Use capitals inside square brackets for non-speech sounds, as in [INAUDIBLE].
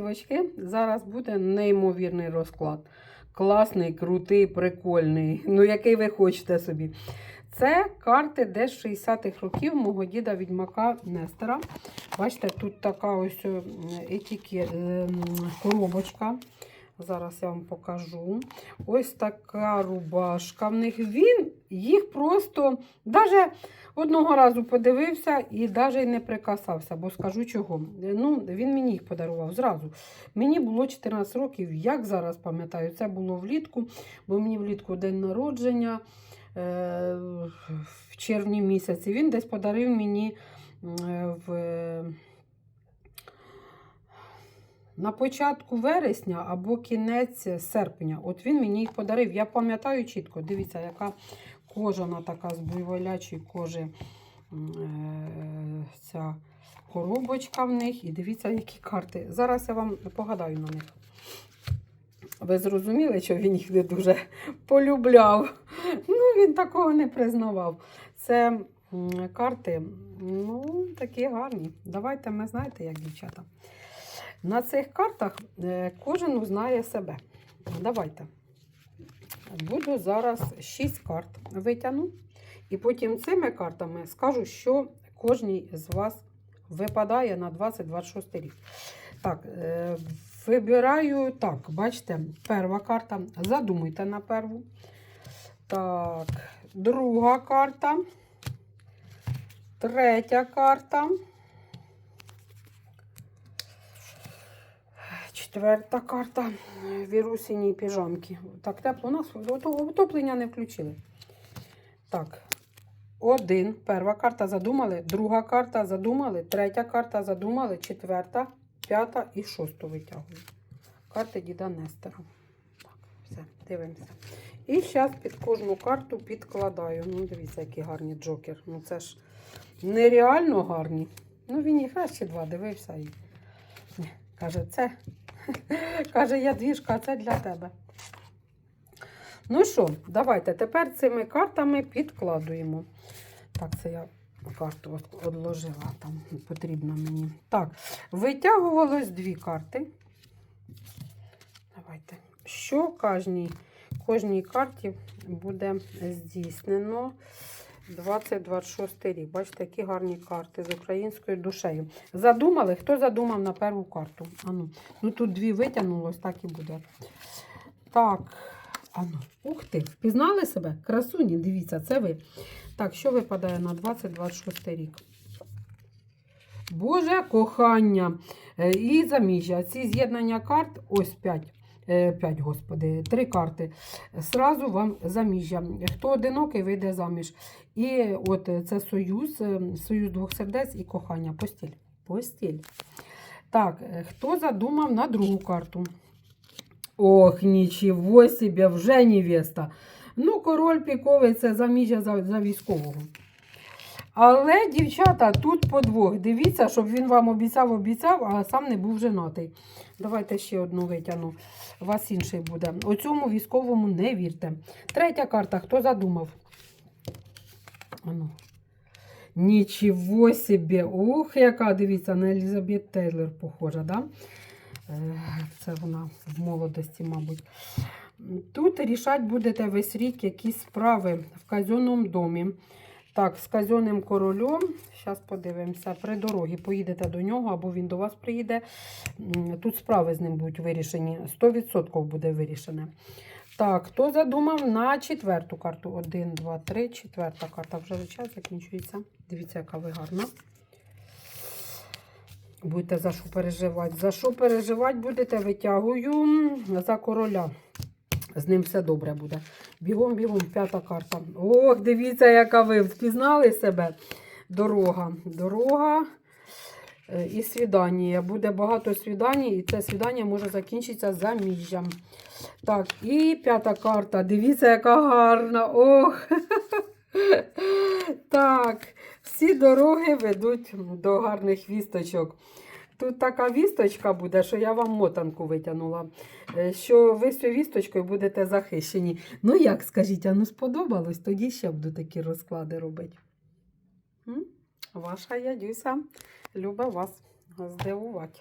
ластівочки. Зараз буде неймовірний розклад. Класний, крутий, прикольний. Ну, який ви хочете собі. Це карти десь 60-х років мого діда відьмака Нестера. Бачите, тут така ось е, ем, коробочка. Зараз я вам покажу. Ось така рубашка в них. Він їх просто навіть одного разу подивився і навіть не прикасався, бо скажу чого. Ну, Він мені їх подарував зразу. Мені було 14 років, як зараз пам'ятаю, це було влітку, бо мені влітку день народження е, в червні місяці. Він десь подарив мені е, в. На початку вересня або кінець серпня. От він мені їх подарив. Я пам'ятаю чітко. Дивіться, яка кожана така з буйволячої кожи е, ця коробочка в них. І дивіться, які карти. Зараз я вам погадаю на них. Ви зрозуміли, що він їх не дуже полюбляв. Ну, він такого не признавав. Це карти, ну, такі гарні. Давайте ми знаєте, як дівчата. На цих картах е, кожен узнає себе. Давайте. Буду зараз 6 карт витягну. І потім цими картами скажу, що кожній з вас випадає на 2026 рік. Так, е, вибираю так, бачите, перша карта. Задумуйте на перву. Так, друга карта. Третя карта. Четверта карта. Вірусіні піжамки. Так, тепло у нас отоплення не включили. Так. Один. Перша карта задумали. Друга карта задумали. Третя карта задумали. Четверта, п'ята і шосту витягую. Карти діда Нестера. Так, все, дивимося. І зараз під кожну карту підкладаю. Ну, дивіться, який гарний джокер. Ну, це ж нереально гарні. Ну, він раз чи два дивився і каже, це. [LAUGHS] Каже, я двіжка, а це для тебе. Ну що, давайте тепер цими картами підкладуємо. Так, це я карту одложила, там потрібно мені. Так, витягувалось дві карти. Давайте. Що кожній, кожній карті буде здійснено 2026 рік. Бачите, які гарні карти з українською душею. Задумали? Хто задумав на першу карту? Ану. Ну тут дві витягнулось, так і буде. Так. Ану. Ух ти, впізнали себе? Красуні, дивіться, це ви. Так, що випадає на 2026 рік? Боже кохання е, і заміжжя. Ці з'єднання карт, ось 5. 5, господи, три карти. Сразу вам заміжжя. Хто одинокий, вийде заміж. І от це союз, е, союз двох сердець і кохання. Постіль. Постіль. Так, е, хто задумав на другу карту? Ох, нічого собі, вже невеста. Ну, король піковий це заміжжя за, за військового. Але, дівчата, тут подвох. Дивіться, щоб він вам обіцяв, обіцяв, а сам не був женатий. Давайте ще одну витягну. У вас інший буде. У цьому військовому не вірте. Третя карта. Хто задумав? Ану. Нічого собі. Ух, яка, дивіться, на Елізабет Тейлор похожа, да? Це вона в молодості, мабуть. Тут рішать будете весь рік якісь справи в казенному домі. Так, з казенним королем. Зараз подивимося. При дорогі поїдете до нього або він до вас приїде. Тут справи з ним будуть вирішені. 100% буде вирішене. Так, хто задумав на четверту карту? Один, два, три, четверта карта. Вже час закінчується. Дивіться, яка ви гарна. Будете за що переживати. За що переживати будете, витягую за короля. З ним все добре буде. Бігом, бігом, п'ята карта. Ох, дивіться, яка ви впізнали себе. Дорога. Дорога е, і свідання. Буде багато свідань, і це свідання може закінчитися заміжжям. Так, і п'ята карта. Дивіться, яка гарна. Ох. [LAUGHS] Так, всі дороги ведуть до гарних вісточок. Тут така вісточка буде, що я вам мотанку витягнула, е, що ви з цією вісточкою будете захищені. Ну як, скажіть, а ну сподобалось? Тоді ще буду такі розклади робити. Ваша ядюся люба вас здивувати.